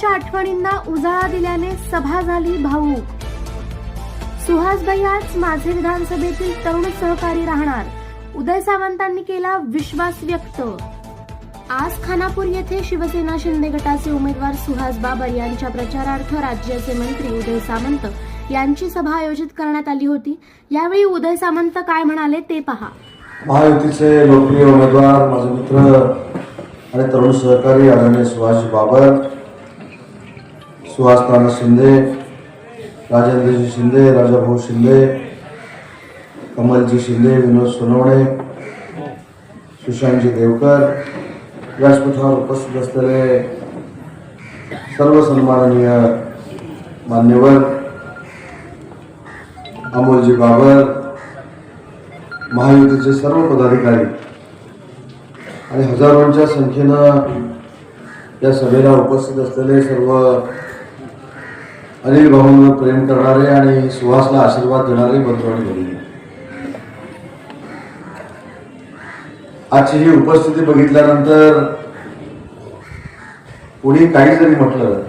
भाऊंच्या आठवणींना उजाळा दिल्याने सभा झाली भाऊक सुहास आज माझे विधानसभेतील तरुण सहकारी राहणार. उदय सावंतांनी केला विश्वास व्यक्त. आज खानापूर येथे शिवसेना शिंदे गटाचे उमेदवार सुहास बाबर यांच्या प्रचारार्थ राज्याचे मंत्री उदय सामंत यांची सभा आयोजित करण्यात आली होती. यावेळी उदय सामंत काय म्हणाले ते पहा. महायुतीचे लोकप्रिय उमेदवार माझे मित्र आणि तरुण सहकारी आदरणीय सुहास बाबर सुहास नाना शिंदे राजेंद्रजी शिंदे राजाभाऊ शिंदे कमलजी शिंदे विनोद सोनवणे सुशांतजी देवकर व्यासपीठावर उपस्थित असलेले सर्व सन्माननीय मान्यवर अमोलजी बाबर महायुतीचे सर्व पदाधिकारी आणि हजारोंच्या संख्येनं या सभेला उपस्थित असलेले सर्व अनिल भाऊंवर प्रेम करणारे आणि सुहासला आशीर्वाद देणारे बंधू आणि आजची ही उपस्थिती बघितल्यानंतर कोणी काही जरी म्हटलं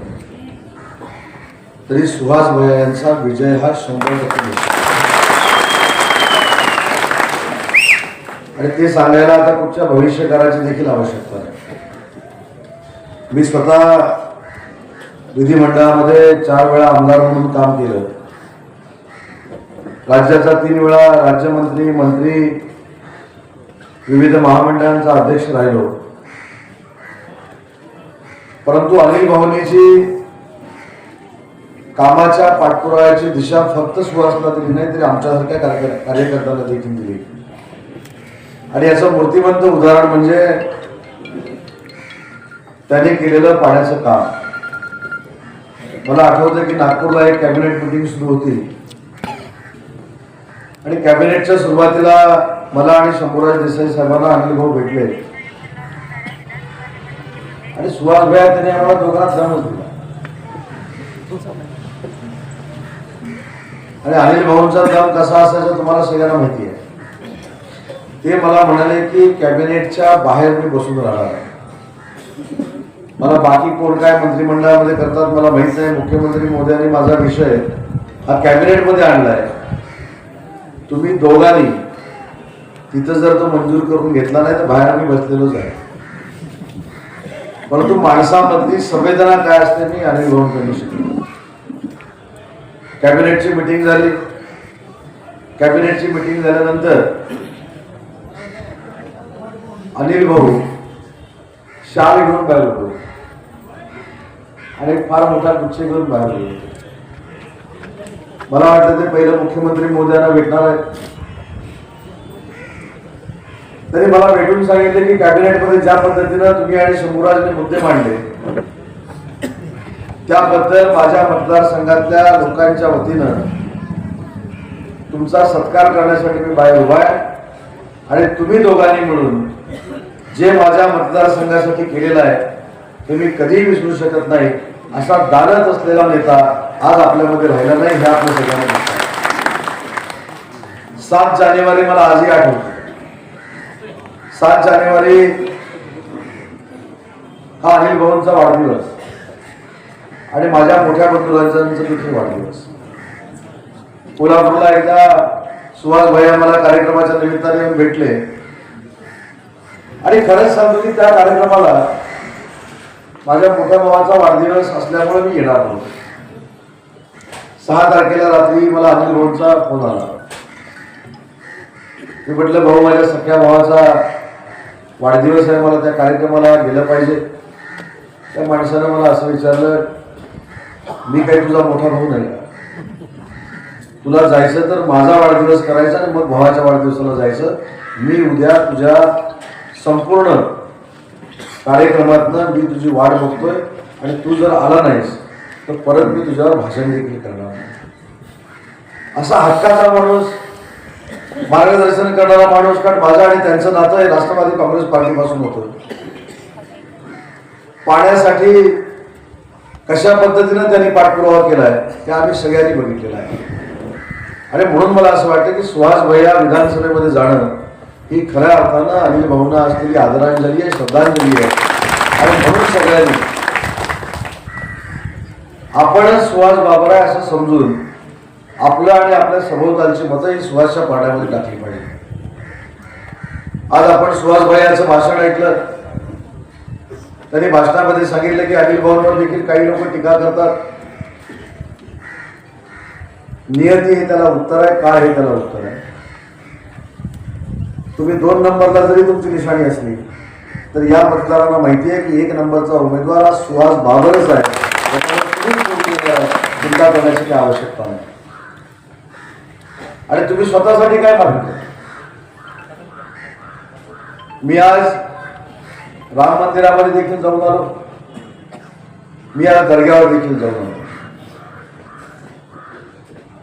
तरी सुहास भया यांचा विजय हा शंभर टक्के आणि ते सांगायला आता कुठच्या भविष्यकाराची देखील आवश्यकता आहे. मी स्वतः विधिमंडळामध्ये चार वेळा आमदार म्हणून काम केलं. राज्याचा तीन वेळा राज्यमंत्री मंत्री विविध महामंडळांचा अध्यक्ष राहिलो. परंतु अनिल भावनेची कामाच्या पाठपुराव्याची दिशा फक्त सुहासला दिली नाही तरी आमच्यासारख्या कार्य- कार्यकर्त्यांना देखील दिली. आणि याचं मूर्तिमंत उदाहरण म्हणजे त्याने केलेलं पाण्याचं काम. मला आठवतं की नागपूरला एक कॅबिनेट मिटिंग सुरू होती. आणि कॅबिनेटच्या सुरुवातीला मला आणि शंभूराज देसाई साहेबांना अनिल भाऊ भेटले. आणि सुहास भैया त्याने आम्हाला दोघांना समज दिला. आणि अनिल भाऊंचा दम कसा असायचा तुम्हाला सगळ्यांना माहिती आहे. ते मला म्हणाले की कॅबिनेटच्या बाहेर मी बसून राहणार आहे. मला बाकी कोण काय मंत्रिमंडळामध्ये करतात मला माहीत नाही. मुख्यमंत्री मोदयांनी माझा विषय हा कॅबिनेटमध्ये आणलाय. तुम्ही दोघांनी तिथं जर तो मंजूर करून घेतला नाही तर बाहेर आम्ही बसलेलोच आहे परंतु माणसामधली संवेदना काय असते मी अनिल करू शिकलो कॅबिनेटची मिटिंग झाली. कॅबिनेटची मिटिंग झाल्यानंतर अनिल भाऊ शाल घेऊन बाहेर होतो आणि फार मोठा गुच्छ घेऊन बाहेर गेले मला वाटतं ते पहिलं मुख्यमंत्री मोदयांना भेटणार आहे तरी मला भेटून सांगितले की कॅबिनेटमध्ये ज्या पद्धतीनं तुम्ही आणि शंभूराजने मुद्दे मांडले त्याबद्दल माझ्या मतदारसंघातल्या लोकांच्या वतीनं तुमचा सत्कार करण्यासाठी मी बाहेर उभा आहे. आणि तुम्ही दोघांनी मिळून जे माझ्या मतदारसंघासाठी केलेलं आहे ते मी कधीही विसरू शकत नाही. असा दानत असलेला नेता आज आपल्यामध्ये राहिला नाही हे आपल्या सगळ्यांना सात जानेवारी मला आजही आठवतो. सात जानेवारी हा अनिल भाऊंचा वाढदिवस. आणि माझ्या मोठ्या बंधुराजांचा देखील वाढदिवस. कोल्हापूरला एकदा सुहास भैया मला कार्यक्रमाच्या निमित्ताने भेटले. आणि खरंच सांगतो की त्या कार्यक्रमाला माझ्या मोठ्या भावाचा वाढदिवस असल्यामुळे मी येणार नव्हतो. सहा तारखेला रात्री मला अनिल रोडचा फोन आला. मी म्हटलं भाऊ माझ्या सख्या भावाचा वाढदिवस आहे मला त्या कार्यक्रमाला गेलं पाहिजे. त्या माणसानं मला असं विचारलं मी काही तुझा मोठा भाऊ नाही. तुला जायचं तर माझा वाढदिवस करायचा आणि मग भावाच्या वाढदिवसाला जायचं. मी उद्या तुझ्या संपूर्ण कार्यक्रमातनं मी तुझी वाट बघतोय आणि तू जर आला नाहीस तर परत मी तुझ्यावर भाषण देखील करणार नाही. असा हक्काचा माणूस मार्गदर्शन करणारा माणूस कारण माझं आणि त्यांचं नातं हे राष्ट्रवादी काँग्रेस पार्टीपासून होतं. पाण्यासाठी कशा पद्धतीनं त्यांनी पाठपुरावा केलाय ते आम्ही सगळ्यांनी बघितलेलं आहे. आणि म्हणून मला असं वाटतं की सुहास भैया विधानसभेमध्ये जाणं ही खऱ्या अर्थानं अनिल भाऊंना असलेली आदरांजली आहे श्रद्धांजली आहे. आणि म्हणून सगळ्यांनी आपणच सुहास बाबर आहे असं समजून आपलं आणि आपल्या सभोवतालची मतं ही सुहासच्या पाण्यामध्ये टाकली पाहिजे. आज आपण सुहासभाई यांचं भाषण ऐकलं. त्यांनी भाषणामध्ये सांगितलं की अनिल भाऊंवर देखील काही लोक टीका करतात. नियती हे त्याला उत्तर आहे का हे त्याला उत्तर आहे? तुम्ही दोन नंबरला जरी तुमची निशाणी असली तर या मतदारांना माहिती आहे की एक नंबरचा उमेदवार हा सुहास बाबरच आहे. चिंता करण्याची काही आवश्यकता नाही. आणि तुम्ही स्वतःसाठी काय मागितलं मी आज राम मंदिरामध्ये देखील जाऊन आलो. मी आज दर्ग्यावर देखील जाऊन आलो.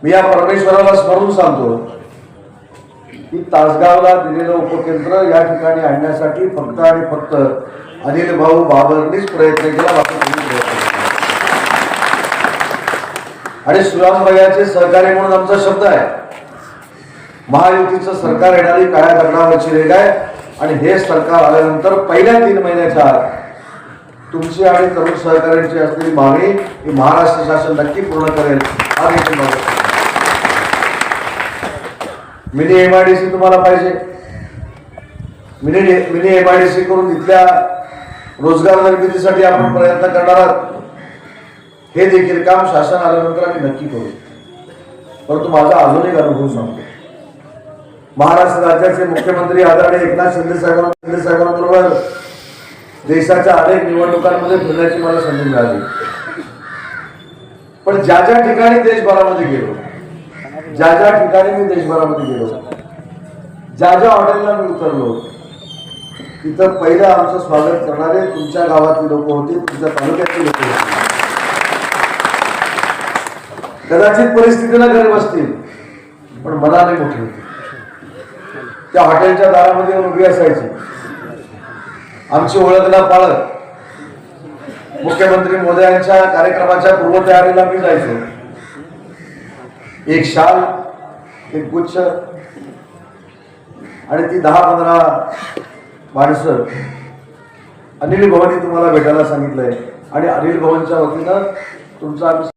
मी या परमेश्वराला स्मरून सांगतो की तासगावला दिलेलं उपकेंद्र या ठिकाणी आणण्यासाठी फक्त आणि फक्त अनिल भाऊ बाबरनीच प्रयत्न केला बाकी आणि सुराज सहकारी म्हणून आमचा शब्द आहे. महायुतीचं सरकार येणारी काळ्या दगडावरची रेग आहे. आणि हे सरकार आल्यानंतर पहिल्या तीन महिन्याच्या आत तुमची आणि तरुण सहकार्यांची असलेली मागणी ही महाराष्ट्र शासन नक्की पूर्ण करेल हा देखील माझा शब्द आहे. Mini M I D C तुम्हाला पाहिजे. Mini mini M I D C करून इथल्या रोजगार निर्मितीसाठी आपण प्रयत्न करणार आहात. हे देखील काम शासन आल्यानंतर आम्ही नक्की करू. परंतु माझा अजून एक अनुभव सांगतो. महाराष्ट्र राज्याचे मुख्यमंत्री आदरणीय एकनाथ शिंदे साहेबांना शिंदे साहेबांबरोबर देशाच्या अनेक निवडणुकांमध्ये फिरण्याची मला संधी मिळाली. पण ज्या ज्या ठिकाणी देशभरामध्ये गेलो ज्या ज्या ठिकाणी मी देशभरामध्ये गेलो ज्या ज्या हॉटेलला मी उतरलो तिथं पहिलं आमचं स्वागत करणारे तुमच्या गावातली लोक होती तुमच्या तालुक्यातली लोक होते. कदाचित परिस्थितीला गरीब असतील पण मनाने मोठी होती. त्या हॉटेलच्या दारामध्ये उभी असायची. आमची ओळखला पाळत मुख्यमंत्री मोदयांच्या कार्यक्रमाच्या पूर्वतयारीला मी जायचो. एक शाल एक गुच्छ आणि ती दहा पंधरा माणसं. अनिल भवानी तुम्हाला भेटायला सांगितलंय. आणि अनिल भवनच्या वतीनं तुमचा